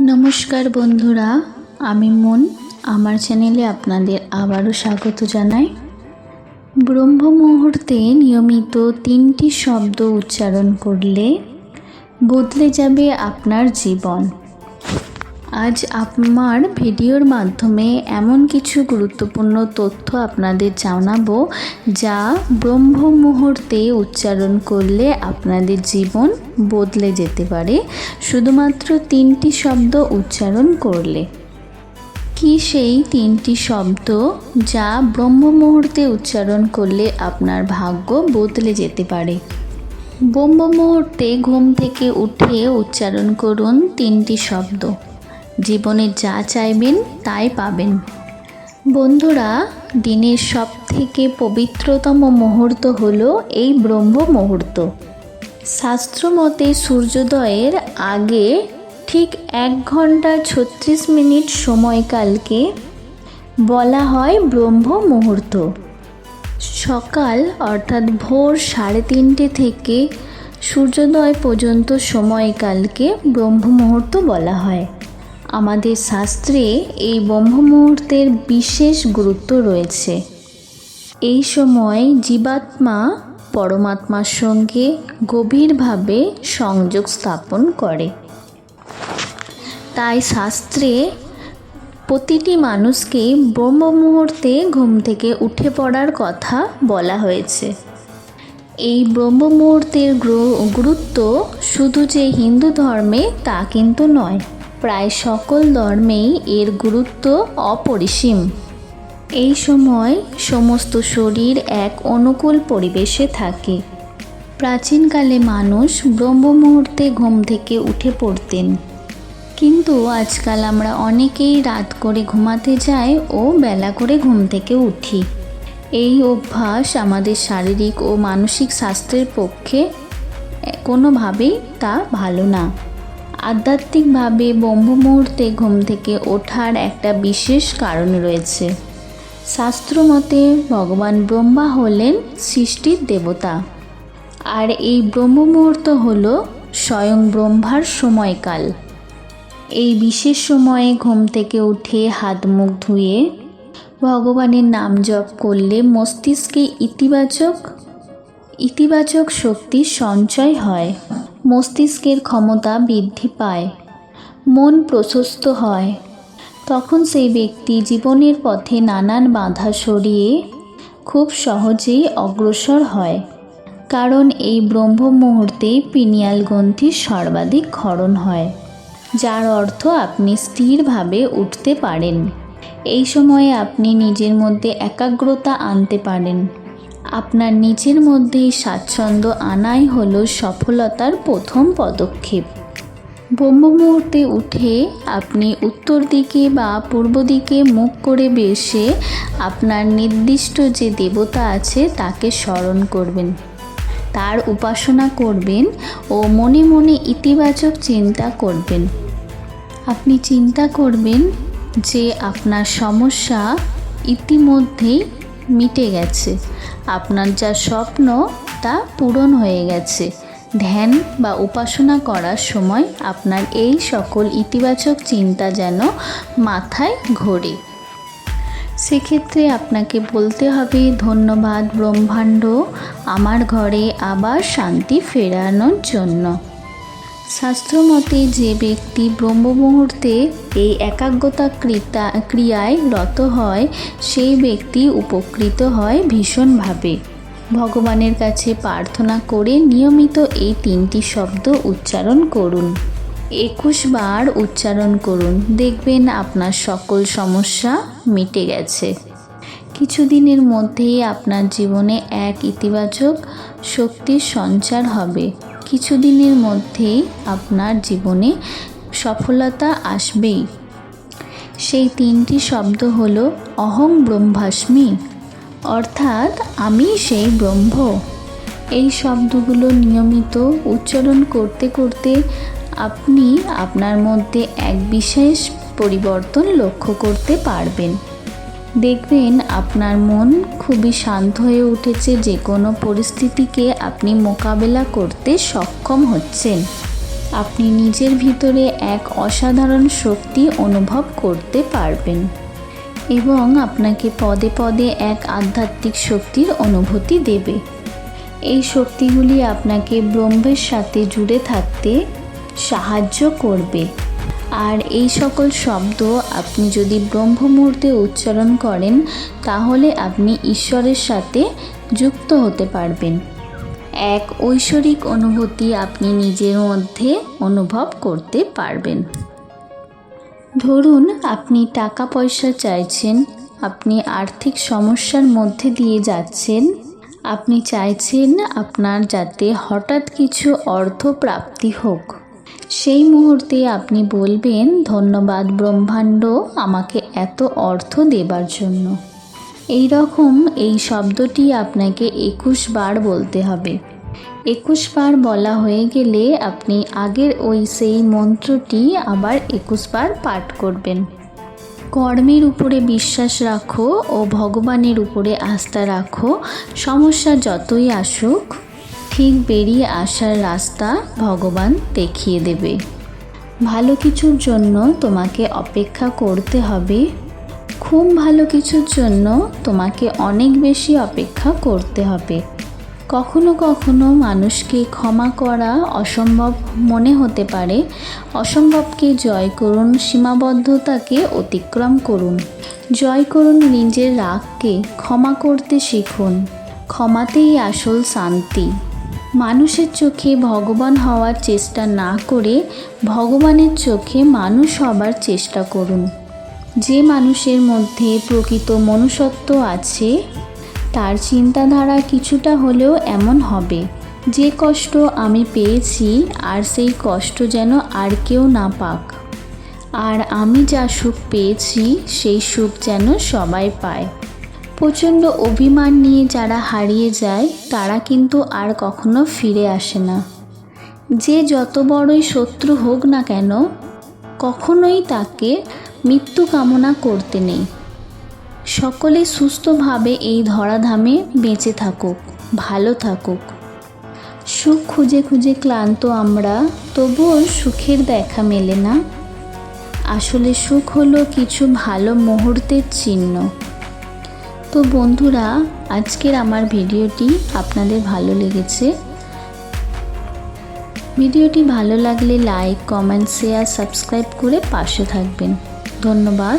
নমস্কার বন্ধুরা, আমি মন। আমার চ্যানেলে আপনাদের আবারও স্বাগত জানাই। ব্রহ্ম মুহূর্তে নিয়মিত তিনটি শব্দ উচ্চারণ করলে বদলে যাবে আপনার জীবন। আজ আমার ভিডিওর মাধ্যমে এমন কিছু গুরুত্বপূর্ণ তথ্য আপনাদের জানাব যা ব্রহ্ম মুহূর্তে উচ্চারণ করলে আপনাদের জীবন বদলে যেতে পারে। শুধুমাত্র তিনটি শব্দ উচ্চারণ করলে। কি সেই তিনটি শব্দ যা ব্রহ্ম মুহূর্তে উচ্চারণ করলে আপনার ভাগ্য বদলে যেতে পারে? ব্রহ্ম মুহূর্তে ঘুম থেকে উঠে উচ্চারণ করুন তিনটি শব্দ। জীবনে যা চাইবেন, তাই পাবেন। বন্ধুরা, দিনের সব থেকে পবিত্রতম মুহূর্ত হল এই ব্রহ্ম মুহূর্ত। শাস্ত্রমতে সূর্যোদয়ের আগে ঠিক এক ঘণ্টা ছত্রিশ মিনিট সময়কালকে বলা হয় ব্রহ্ম মুহূর্ত। সকাল, অর্থাৎ ভোর সাড়ে তিনটে থেকে সূর্যোদয় পর্যন্ত সময়কালকে ব্রহ্ম মুহূর্ত বলা হয়। আমাদের শাস্ত্রে এই ব্রহ্ম মুহূর্তের বিশেষ গুরুত্ব রয়েছে। এই সময় জীবাত্মা পরমাত্মার সঙ্গে গভীরভাবে সংযোগ স্থাপন করে। তাই শাস্ত্রে প্রতিটি মানুষকে ব্রহ্ম মুহূর্তে ঘুম থেকে উঠে পড়ার কথা বলা হয়েছে। এই ব্রহ্ম মুহূর্তের গুরুত্ব শুধু যে হিন্দু ধর্মে তা কিন্তু নয় প্রায় সকল ধর্মেই এর গুরুত্ব অপরিসীম। এই সময় সমস্ত শরীর এক অনুকূল পরিবেশে থাকে। প্রাচীনকালে মানুষ ব্রহ্ম মুহূর্তে ঘুম থেকে উঠে পড়তেন। কিন্তু আজকাল আমরা অনেকেই রাত করে ঘুমাতে যাই ও বেলা করে ঘুম থেকে উঠি। এই অভ্যাস আমাদের শারীরিক ও মানসিক স্বাস্থ্যের পক্ষে কোনোভাবেই তা ভালো না। আধ্যাত্মিকভাবে ব্রহ্ম মুহূর্তে ঘুম থেকে ওঠার একটা বিশেষ কারণ রয়েছে। শাস্ত্রমতে ভগবান ব্রহ্মা হলেন সৃষ্টির দেবতা। আর এই ব্রহ্ম মুহূর্ত হল স্বয়ং ব্রহ্মার সময়কাল। এই বিশেষ সময়ে ঘুম থেকে উঠে হাত মুখ ধুয়ে ভগবানের নাম জপ করলে মস্তিষ্কে ইতিবাচক ইতিবাচক শক্তির সঞ্চয় হয়। মস্তিষ্কের ক্ষমতা বৃদ্ধি পায়। মন প্রশস্ত হয়। তখন সেই ব্যক্তি জীবনের পথে নানান বাধা সরিয়ে খুব সহজেই অগ্রসর হয়। কারণ এই ব্রহ্ম মুহূর্তে পিনিয়াল গ্রন্থির সর্বাধিক ক্ষরণ হয়, যার অর্থ আপনি স্থিরভাবে উঠতে পারেন। এই সময়ে আপনি নিজের মধ্যে একাগ্রতা আনতে পারেন। আপনার নিজের মধ্যেই স্বাচ্ছন্দ্য আনাই হলো সফলতার প্রথম পদক্ষেপ। ব্রহ্ম মুহূর্তে উঠে আপনি উত্তর দিকে বা পূর্ব দিকে মুখ করে বেসে আপনার নির্দিষ্ট যে দেবতা আছে তাকে স্মরণ করবেন। তার উপাসনা করবেন ও মনে মনে ইতিবাচক চিন্তা করবেন। আপনি চিন্তা করবেন যে আপনার সমস্যা ইতিমধ্যেই মিটে গেছে। আপনার যা স্বপ্ন তা পূরণ হয়ে গেছে। ধ্যান বা উপাসনা করার সময় আপনার এই সকল ইতিবাচক চিন্তা যেন মাথায় ঘোরে। সেক্ষেত্রে আপনাকে বলতে হবে, ধন্যবাদ ব্রহ্মাণ্ড, আমার ঘরে আবার শান্তি ফেরানোর জন্য। শাস্ত্রমতে যে ব্যক্তি ব্রহ্ম মুহূর্তে এই একাগ্রতা ক্রিতা, ক্রিয়ায় রত হয়, সেই ব্যক্তি উপকৃত হয় ভীষণভাবে। ভগবানের কাছে প্রার্থনা করে নিয়মিত এই তিনটি শব্দ উচ্চারণ করুন। একুশ বার উচ্চারণ করুন। দেখবেন আপনার সকল সমস্যা মিটে গেছে। কিছুদিনের মধ্যেই আপনার জীবনে এক ইতিবাচক শক্তির সঞ্চার হবে। কিছুদিনের মধ্যেই আপনার জীবনে সফলতা আসবেই। সেই তিনটি শব্দ হল অহং ব্রহ্মাস্মি। অর্থাৎ আমি সেই ব্রহ্ম। এই শব্দগুলো নিয়মিত উচ্চারণ করতে করতে আপনি আপনার মধ্যে এক বিশেষ পরিবর্তন লক্ষ্য করতে পারবেন। দেখবেন আপনার মন খুবই শান্ত হয়ে উঠেছে যে কোনো পরিস্থিতিকে আপনি মোকাবেলা করতে সক্ষম হচ্ছেন। আপনি নিজের ভিতরে এক অসাধারণ শক্তি অনুভব করতে পারবেন এবং আপনাকে পদে পদে এক আধ্যাত্মিক শক্তির অনুভূতি দেবে। এই শক্তিগুলি আপনাকে ব্রহ্মের সাথে জুড়ে থাকতে সাহায্য করবে। আর এই সকল শব্দ আপনি যদি ব্রহ্ম মুহূর্তে উচ্চারণ করেন, তাহলে আপনি ঈশ্বরের সাথে যুক্ত হতে পারবেন। এক ঐশ্বরিক অনুভূতি আপনি নিজের মধ্যে অনুভব করতে পারবেন। ধরুন, আপনি টাকা পয়সা চাইছেন, আপনি আর্থিক সমস্যার মধ্যে দিয়ে যাচ্ছেন, আপনি চাইছেন আপনার যাতে হঠাৎ কিছু অর্থ প্রাপ্তি হোক। সেই মুহূর্তে আপনি বলবেন, ধন্যবাদ ব্রহ্মাণ্ড আমাকে এত অর্থ দেবার জন্য। এই রকম এই শব্দটি আপনাকে একুশ বার বলতে হবে। একুশ বার বলা হয়ে গেলে আপনি আগের ওই সেই মন্ত্রটি আবার একুশ বার পাঠ করবেন। কর্মের উপরে বিশ্বাস রাখো ও ভগবানের উপরে আস্থা রাখো। সমস্যা যতই আসুক ঠিক বেরিয়ে আসার রাস্তা ভগবান দেখিয়ে দেবে। ভালো কিছুর জন্য তোমাকে অপেক্ষা করতে হবে। খুব ভালো কিছুর জন্য তোমাকে অনেক বেশি অপেক্ষা করতে হবে। কখনো কখনো মানুষকে ক্ষমা করা অসম্ভব মনে হতে পারে। অসম্ভবকে জয় করুন, সীমাবদ্ধতাকে অতিক্রম করুন। জয় করুন নিজের রাগকে, ক্ষমা করতে শিখুন। ক্ষমাতেই আসল শান্তি। মানুষের চোখে ভগবান হওয়ার চেষ্টা না করে ভগবানের চোখে মানুষ হবার চেষ্টা করুন। যে মানুষের মধ্যে প্রকৃত মনুষ্যত্ব আছে, তার চিন্তাধারা কিছুটা হলেও এমন হবে। যে কষ্ট আমি পেয়েছি, আর সেই কষ্ট যেন আর কেউ না পাক। আর আমি যা সুখ পেয়েছি, সেই সুখ যেন সবাই পায়। প্রচণ্ড অভিমান নিয়ে যারা হারিয়ে যায়, তারা কিন্তু আর কখনো ফিরে আসে না। যে যত বড়ই শত্রু হোক না কেন, কখনোই তাকে মৃত্যু কামনা করতে নেই। সকলে সুস্থভাবে এই ধরাধামে বেঁচে থাকুক, ভালো থাকুক। সুখ খুঁজে খুঁজে ক্লান্ত আমরা, তবুও সুখের দেখা মেলে না। আসলে সুখ হলো কিছু ভালো মুহূর্তের চিহ্ন। তো বন্ধুরা, আজকের আমার ভিডিওটি আপনাদের ভালো লেগেছে। ভিডিওটি ভালো লাগলে লাইক, কমেন্ট, শেয়ার, সাবস্ক্রাইব করে পাশে থাকবেন। ধন্যবাদ।